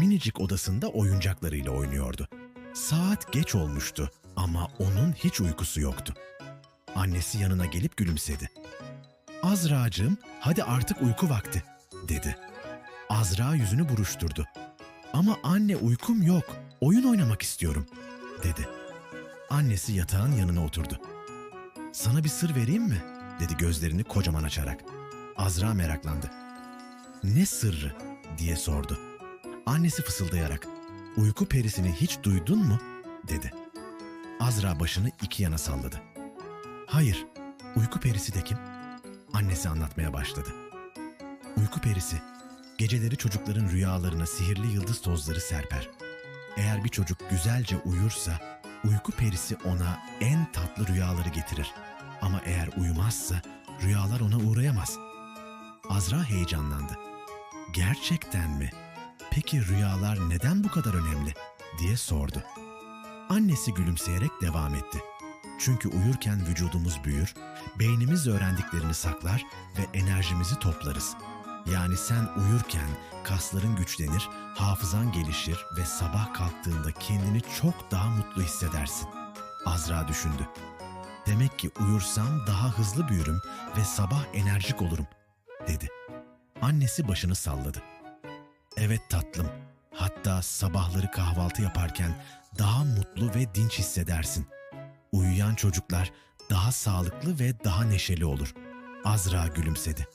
minicik odasında oyuncaklarıyla oynuyordu. Saat geç olmuştu ama onun hiç uykusu yoktu. Annesi yanına gelip gülümsedi. Azra'cığım hadi artık uyku vakti dedi. Azra yüzünü buruşturdu. Ama anne uykum yok, oyun oynamak istiyorum dedi. Annesi yatağın yanına oturdu. Sana bir sır vereyim mi? dedi gözlerini kocaman açarak. Azra meraklandı. Ne sırrı diye sordu. Annesi fısıldayarak, uyku perisini hiç duydun mu? dedi. Azra başını iki yana salladı. Hayır, uyku perisi de kim? Annesi anlatmaya başladı. Uyku perisi, geceleri çocukların rüyalarına sihirli yıldız tozları serper. Eğer bir çocuk güzelce uyursa, uyku perisi ona en tatlı rüyaları getirir. Ama eğer uyumazsa, rüyalar ona uğrayamaz. Azra heyecanlandı. Gerçekten mi? Peki rüyalar neden bu kadar önemli? diye sordu. Annesi gülümseyerek devam etti. Çünkü uyurken vücudumuz büyür, beynimiz öğrendiklerini saklar ve enerjimizi toplarız. Yani sen uyurken kasların güçlenir, hafızan gelişir ve sabah kalktığında kendini çok daha mutlu hissedersin. Azra düşündü. Demek ki uyursam daha hızlı büyürüm ve sabah enerjik olurum, dedi. Annesi başını salladı. Evet tatlım, hatta sabahları kahvaltı yaparken daha mutlu ve dinç hissedersin. Uyuyan çocuklar daha sağlıklı ve daha neşeli olur. Azra gülümsedi.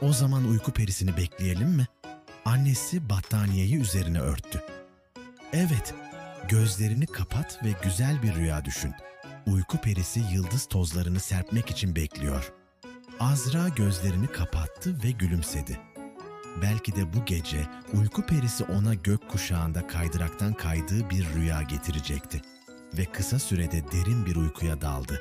O zaman uyku perisini bekleyelim mi? Annesi battaniyeyi üzerine örttü. Evet, gözlerini kapat ve güzel bir rüya düşün. Uyku perisi yıldız tozlarını serpmek için bekliyor. Azra gözlerini kapattı ve gülümsedi. Belki de bu gece uyku perisi ona gök kuşağında kaydıraktan kaydığı bir rüya getirecekti ve kısa sürede derin bir uykuya daldı.